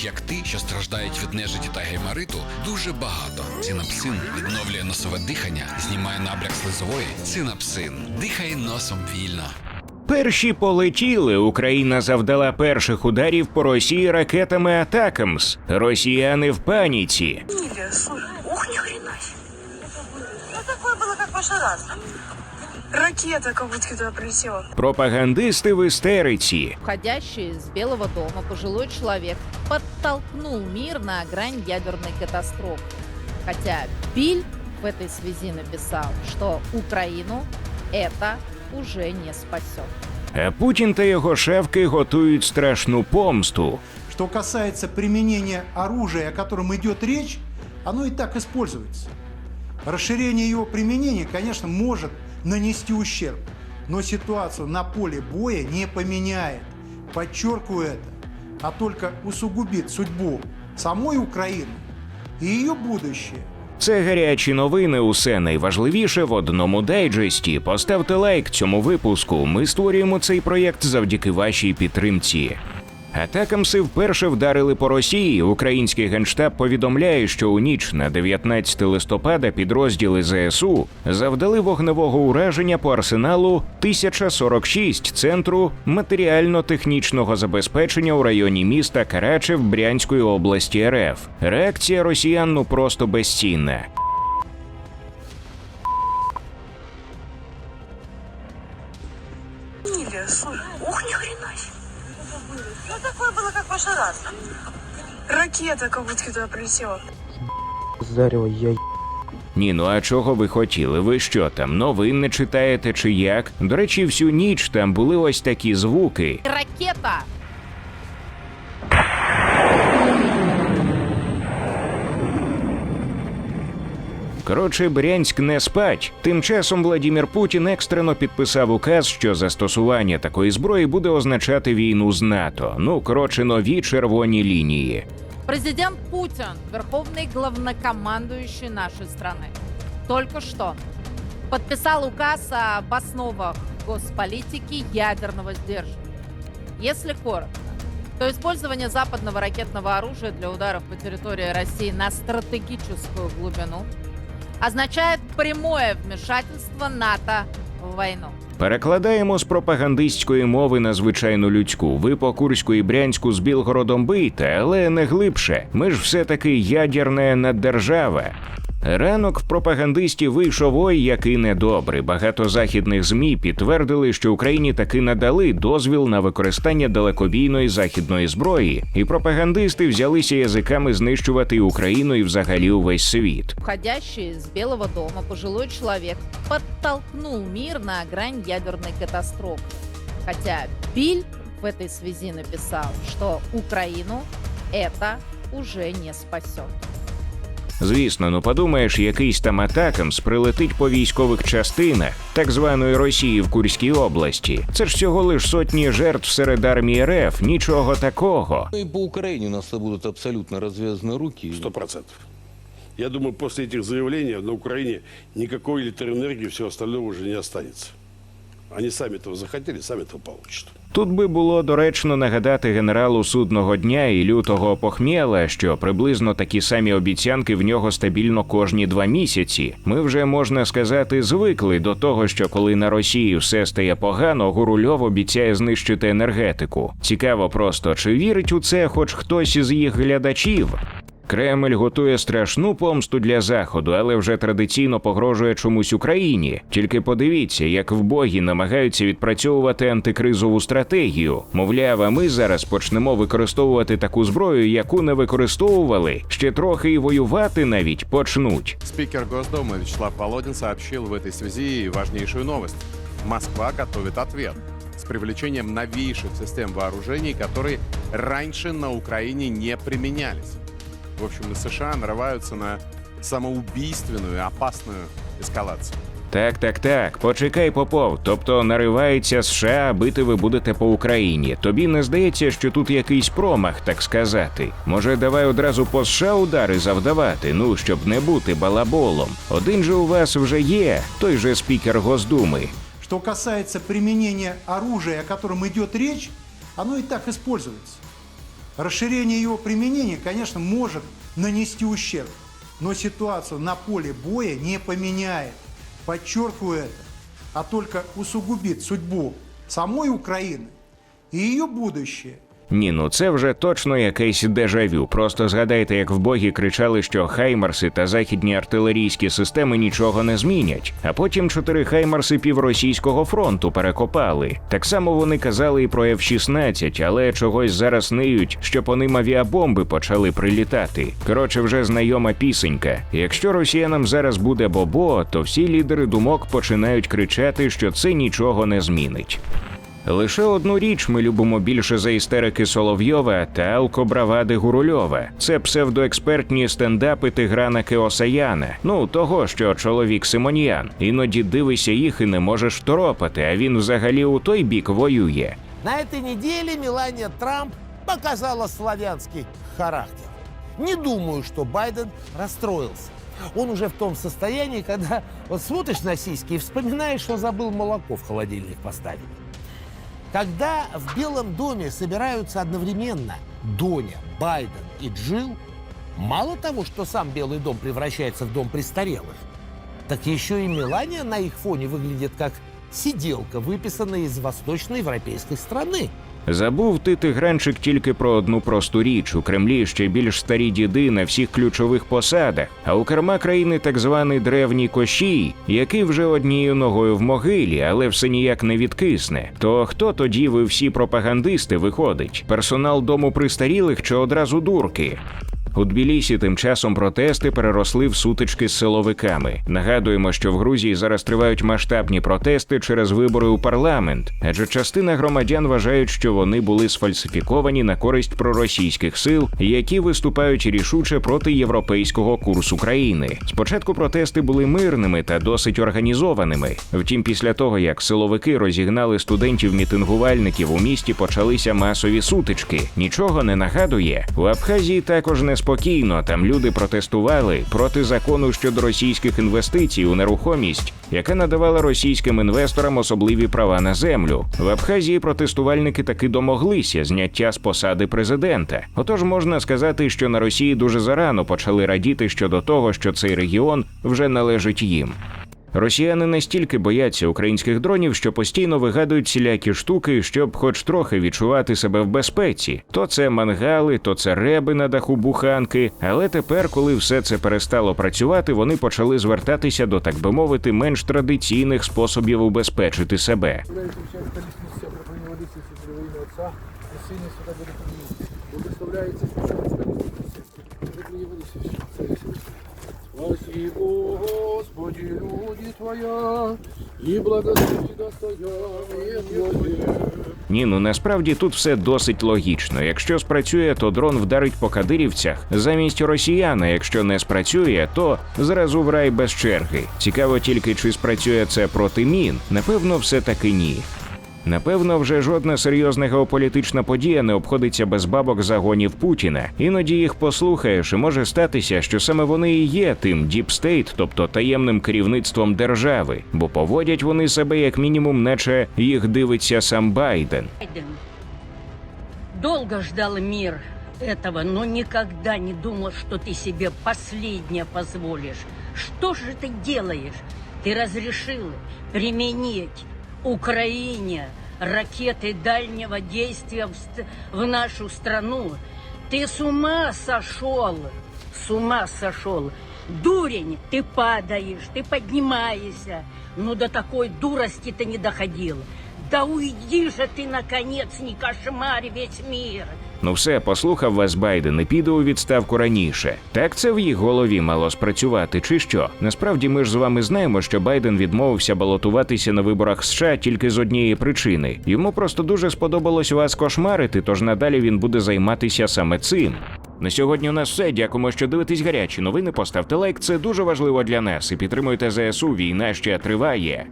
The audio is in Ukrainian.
таких як ти, що страждають від нежиті та геймариту, дуже багато. Цинапсин відновлює носове дихання, знімає набряк слизової. Цинапсин. Дихай носом вільно. Перші полетіли. Україна завдала перших ударів по Росії ракетами Атакамс. Росіяни в паніці. Миля, слушай, ух, ни хрена. Ну, такое было, как в прошлый раз. Ракета как будто туда прилетела. Пропагандисти в істериці. Входящий из Белого дома пожилой человек подтолкнул мир на грань ядерной катастрофы. Хотя Биль в этой связи написал, что Украину это уже не спасет. А Путін та його шавки готують страшну помсту. Что касается применения оружия, о котором идет речь, оно и так используется. Расширение его применения, конечно, может нанести ущерб, но ситуацию на поле боя не поменяет. Подчеркиваю это, а только усугубит судьбу самой Украины и ее будущее. Це гарячі новини. Усе найважливіше в одному дайджесті. Поставте лайк цьому випуску. Ми створюємо цей проєкт завдяки вашій підтримці. Атакамси вперше вдарили по Росії. Український генштаб повідомляє, що у ніч на 19 листопада підрозділи ЗСУ завдали вогневого ураження по арсеналу 1046 центру матеріально-технічного забезпечення у районі міста Карачев Брянської області РФ. Реакція росіян ну просто безцінна. Ракета как будто туда прилетела. Зарево, я Ні, ну а чого ви хотіли? Ви що там, новин не читаєте чи як? До речі, всю ніч там були ось такі звуки. Ракета! Коротше, Брянськ не спать. Тим часом Владімір Путін екстрено підписав указ, що застосування такої зброї буде означати війну з НАТО. Ну коротше, нові червоні лінії. Президент Путин, верховный главнокомандующий нашей страны, только что подписал указ об основах госполитики ядерного сдерживания. Если коротко, то использование западного ракетного оружия для ударов по территории России на стратегическую глубину означает прямое вмешательство НАТО в войну. Перекладаємо з пропагандистської мови на звичайну людську. Ви по Курську і Брянську з Білгородом бийте, але не глибше. Ми ж все таки ядерне наддержава. Ранок в пропагандистів вийшов ой, який недобрий. Багато західних змі підтвердили, що Україні таки надали дозвіл на використання далекобійної західної зброї, і пропагандисти взялися язиками знищувати Україну і взагалі увесь світ. Входящий из Белого дома пожилой человек подтолкнул мир на грань ядерной катастрофы. Хотя Биль в этой связи написал, что Украину это уже не спасет. Звісно, ну подумаєш, якийсь там атакамс прилетить по військових частинах так званої Росії в Курській області. Це ж всього лиш сотні жертв серед армії РФ, нічого такого. Ну и по Украине у нас будут абсолютно развязаны руки. Сто процентов. Я думаю, после этих заявлений на Украине никакой электроэнергии, все остальное уже не останется. Они сами этого захотели, сами этого получат. Тут би було доречно нагадати генералу судного дня і лютого похмєла, що приблизно такі самі обіцянки в нього стабільно кожні два місяці. Ми вже можна сказати звикли до того, що коли на Росії все стає погано, Гурульов обіцяє знищити енергетику. Цікаво просто, чи вірить у це хоч хтось із їх глядачів. Кремль готує страшну помсту для заходу, але вже традиційно погрожує чомусь Україні. Тільки подивіться, як вбогі намагаються відпрацьовувати антикризову стратегію. Мовляв, а ми зараз почнемо використовувати таку зброю, яку не використовували. Ще трохи і воювати навіть почнуть. Спикер Госдумы Вячеслав Володин сообщил в этой связи важнейшую новость. Москва готовит ответ с привлечением новейших систем вооружений, которые раньше на Украине не применялись. В общем, США нарываются на самоубийственную и опасную эскалацию. Так, так, так, почекай, Попов. Тобто наривається США, бити ви будете по Україні. Тобі не здається, що тут якийсь промах, так сказати. Може, давай одразу по США удари завдавати, ну щоб не бути балаболом. Один же у вас вже є, той же спікер Госдуми. Что касается применения оружия, о котором идет речь, оно и так используется. Расширение его применения, конечно, может нанести ущерб, но ситуацию на поле боя не поменяет. Подчеркиваю это, а только усугубит судьбу самой Украины и ее будущее – Ні, ну це вже точно якесь дежавю. Просто згадайте, як в богі кричали, що хаймарси та західні артилерійські системи нічого не змінять. А потім чотири хаймарси півросійського фронту перекопали. Так само вони казали і про F-16, але чогось зараз ниють, що по ним авіабомби почали прилітати. Коротше, вже знайома пісенька. Якщо росіянам зараз буде бобо, то всі лідери думок починають кричати, що це нічого не змінить. Лише одну річ ми любимо більше за істерики Соловйова та алкобравади Гурульова. Це псевдоекспертні стендапи Тиграна Кеосаяна. Ну того, що чоловік Симоньян. Іноді дивишся їх і не можеш второпати, а він взагалі у той бік воює. На этой неделе Мелания Трамп показала славянский характер. Не думаю, что Байден расстроился. Он уже в том состоянии, когда вот смотришь на сиськи и вспоминаешь, что забыл молоко в холодильник поставить. Когда в Белом доме собираются одновременно Доня, Байден и Джилл, мало того, что сам Белый дом превращается в дом престарелых, так еще и Мелания на их фоне выглядит как сиделка, выписанная из восточноевропейской страны. Забув ти тигранчик тільки про одну просту річ. У Кремлі ще більш старі діди на всіх ключових посадах, а у керма країни так званий древній кощій, який вже однією ногою в могилі, але все ніяк не відкисне. То хто тоді ви всі пропагандисти виходить? Персонал дому престарілих чи одразу дурки? У Тбілісі тим часом протести переросли в сутички з силовиками. Нагадуємо, що в Грузії зараз тривають масштабні протести через вибори у парламент, адже частина громадян вважають, що вони були сфальсифіковані на користь проросійських сил, які виступають рішуче проти європейського курсу країни. Спочатку протести були мирними та досить організованими. Втім, після того як силовики розігнали студентів-мітингувальників у місті, почалися масові сутички. Нічого не нагадує. У Абхазії також неспокійно. Там люди протестували проти закону щодо російських інвестицій у нерухомість, яка надавала російським інвесторам особливі права на землю. В Абхазії протестувальники таки домоглися зняття з посади президента. Отож можна сказати, що на Росії дуже зарано почали радіти щодо того, що цей регіон вже належить їм. Росіяни настільки бояться українських дронів, що постійно вигадують всілякі штуки, щоб хоч трохи відчувати себе в безпеці. То це мангали, то це реби на даху буханки. Але тепер, коли все це перестало працювати, вони почали звертатися до, так би мовити, менш традиційних способів убезпечити себе. Спасибо, Господи, люди Твоя, и благослови достояние Твое. Ні, ну насправді тут все досить логічно. Якщо спрацює, то дрон вдарить по кадирівцях замість росіяна. Якщо не спрацює, то зразу в рай без черги. Цікаво тільки, чи спрацює це проти мін. Напевно, все таки ні. Напевно, вже жодна серйозна геополітична подія не обходиться без бабок загонів Путіна. Іноді їх послухаєш, і може статися, що саме вони і є тим діпстейт, тобто таємним керівництвом держави, бо поводять вони себе як мінімум, наче їх дивиться сам Байден. Байден долго ждал мир этого, но никогда не думал, что ты себе последнее позволишь. Что же ты делаешь? Ты разрешил применить Украине ракеты дальнего действия в, ст- в нашу страну. Ты с ума сошел, с ума сошел. Дурень, ты падаешь, ты поднимаешься. Но до такой дурости ты не доходил. Да уйди же ты, наконец, не кошмарь весь мир. Ну все, послухав вас Байден і піде у відставку раніше. Так це в їх голові мало спрацювати, чи що? Насправді ми ж з вами знаємо, що Байден відмовився балотуватися на виборах США тільки з однієї причини. Йому просто дуже сподобалось вас кошмарити, тож надалі він буде займатися саме цим. На сьогодні у нас все. Дякуємо, що дивитесь гарячі новини. Поставте лайк, це дуже важливо для нас. І підтримуйте ЗСУ. Війна ще триває.